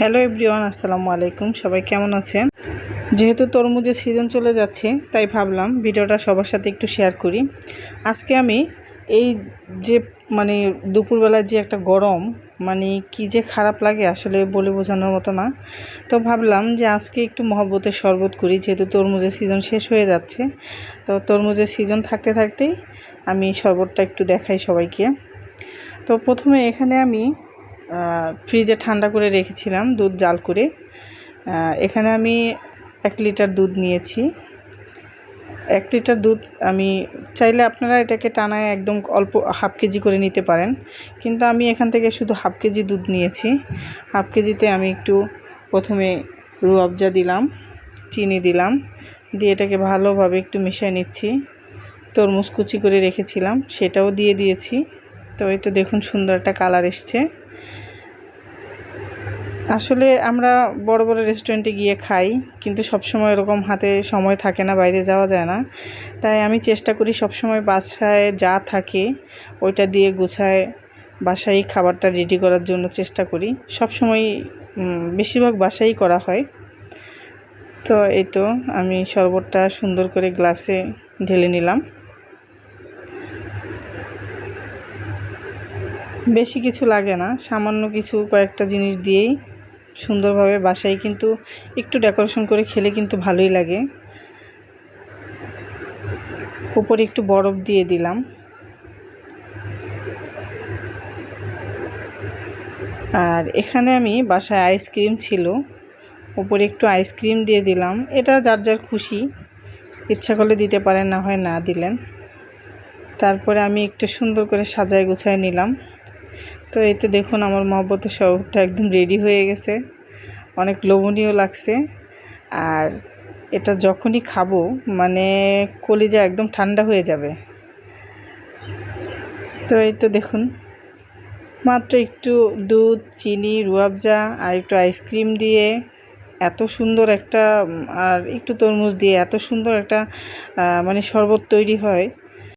Hello everyone, আসসালামু আলাইকুম। সবাই কেমন আছেন? যেহেতু তরমুজের সিজন চলে যাচ্ছে, তাই ভাবলাম ভিডিওটা সবার সাথে একটু শেয়ার করি। আজকে আমি এই যে মানে দুপুরবেলা যে একটা গরম মানে কি যে খারাপ লাগে আসলে বলে বোঝানোর মতো না। তো ভাবলাম যে আজকে একটু মহব্বতের শরবত করি, যেহেতু তরমুজের সিজন শেষ হয়ে যাচ্ছে। তো তরমুজের সিজন থাকতে থাকতেই আমি শরবতটা একটু দেখাই সবাইকে। তো প্রথমে এখানে আমি ফ্রিজে ঠান্ডা করে রেখেছিলাম, দুধ জাল করে। এখানে আমি এক লিটার দুধ নিয়েছি। এক লিটার দুধ আমি চাইলে আপনারা এটাকে টানায় একদম অল্প হাফ কেজি করে নিতে পারেন। কিন্তু আমি এখান থেকে শুধু হাফ কেজি দুধ নিয়েছি। হাফ কেজিতে আমি একটু প্রথমে রু রুয়াবজা দিলাম, চিনি দিলাম, দিয়ে এটাকে ভালোভাবে একটু মিশিয়ে নিচ্ছি। তরমুজ কুচি করে রেখেছিলাম, সেটাও দিয়ে দিয়েছি। তো এই তো দেখুন সুন্দর একটা কালার এসছে। আসলে আমরা বড় বড় রেস্টুরেন্টে গিয়ে খাই, কিন্তু সব সময় এরকম হাতে সময় থাকে না, বাইরে যাওয়া যায় না। তাই আমি চেষ্টা করি সব সময় বাসায় যা থাকে ওইটা দিয়ে গুছায়, বাসায় খাবারটা রেডি করার জন্য চেষ্টা করি। সব সময় বেশিরভাগ বাসায় করা হয়। তো এই তো আমি শরবতটা সুন্দর করে গ্লাসে ঢেলে নিলাম। বেশি কিছু লাগে না, সামান্য কিছু কয়েকটা জিনিস দিয়েই সুন্দরভাবে বাসায় কিন্তু একটু ডেকোরেশন করে খেলে কিন্তু ভালোই লাগে। উপরে একটু বরফ দিয়ে দিলাম। আর এখানে আমি বাসায় আইসক্রিম ছিল। উপরে একটু আইসক্রিম দিয়ে দিলাম। এটা যার যার খুশি। ইচ্ছা করলে দিতে পারেন, না হয় না দিলেন। তারপরে আমি একটু সুন্দর করে সাজায় গুছায় নিলাম। তো এই তো দেখুন আমার মহব্বতের শরবতটা একদম রেডি হয়ে গেছে। অনেক লোভনীয় লাগছে। আর এটা যখনই খাব মানে কলিজা একদম ঠান্ডা হয়ে যাবে। তো এই তো দেখুন, মাত্র একটু দুধ, চিনি রুয়াবজা আর একটু আইসক্রিম দিয়ে এত সুন্দর একটা আর একটু তরমুজ দিয়ে এত সুন্দর একটা মানে শরবত তৈরি হয়।